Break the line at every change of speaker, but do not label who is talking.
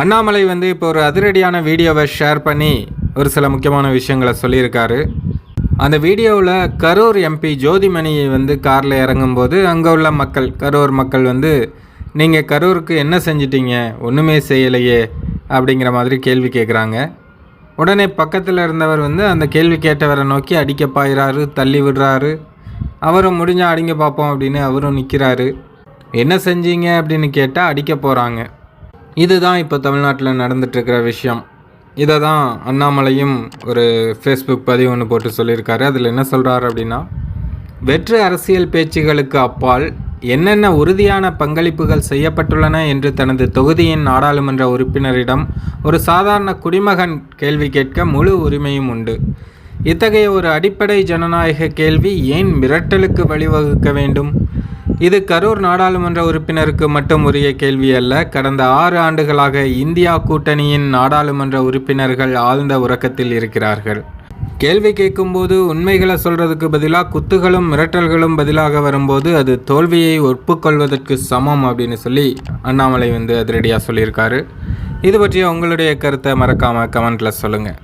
அண்ணாமலை வந்து இப்போ ஒரு அதிரடியான வீடியோவை ஷேர் பண்ணி ஒரு சில முக்கியமான விஷயங்களை சொல்லியிருக்காரு. அந்த வீடியோவில் கரூர் எம்பி ஜோதிமணி வந்து காரில் இறங்கும்போது அங்கே உள்ள மக்கள் கரூர் மக்கள் வந்து நீங்கள் கரூருக்கு என்ன செஞ்சிட்டீங்க? ஒன்றுமே செய்யலையே அப்படிங்கிற மாதிரி கேள்வி கேட்குறாங்க உடனே பக்கத்தில் இருந்தவர் வந்து அந்த கேள்வி கேட்டவரை நோக்கி அடிக்க பாயிறாரு தள்ளி விடுறாரு. அவரும் முடிஞ்சால் அடிங்க பார்ப்போம் அப்படின்னு அவரும் நிற்கிறாரு என்ன செஞ்சீங்க? அப்படின்னு கேட்டால் அடிக்க போகிறாங்க இதுதான் இப்போ தமிழ்நாட்டில் நடந்துட்டுருக்கிற விஷயம். இதை தான் அண்ணாமலையும் ஒரு ஃபேஸ்புக் பதிவு ஒன்று போட்டு சொல்லியிருக்காரு. அதில் என்ன சொல்கிறாரு அப்படின்னா வெற்று அரசியல் பேச்சுகளுக்கு அப்பால் என்னென்ன உறுதியான பங்களிப்புகள் செய்யப்பட்டுள்ளன என்று தனது தொகுதியின் நாடாளுமன்ற உறுப்பினரிடம் ஒரு சாதாரண குடிமகன் கேள்வி கேட்க முழு உரிமையும் உண்டு. இத்தகைய ஒரு அடிப்படை ஜனநாயக கேள்வி ஏன் மிரட்டலுக்கு வழிவகுக்க வேண்டும்? இது கரூர் நாடாளுமன்ற உறுப்பினருக்கு மட்டும் உரிய கேள்வி அல்ல. கடந்த ஆறு ஆண்டுகளாக இந்தியா கூட்டணியின் நாடாளுமன்ற உறுப்பினர்கள் ஆழ்ந்த உறக்கத்தில் இருக்கிறார்கள். கேள்வி கேட்கும்போது உண்மைகளை சொல்றதுக்கு பதிலாக குத்துகளும் மிரட்டல்களும் பதிலாக வரும்போது அது தோல்வியை ஒப்புக்கொள்வதற்கு சமம் அப்படின்னு சொல்லி அண்ணாமலை வந்து அதிரடியாக சொல்லியிருக்காரு. இது பற்றிய உங்களுடைய கருத்தை மறக்காமல் கமெண்ட்டில் சொல்லுங்கள்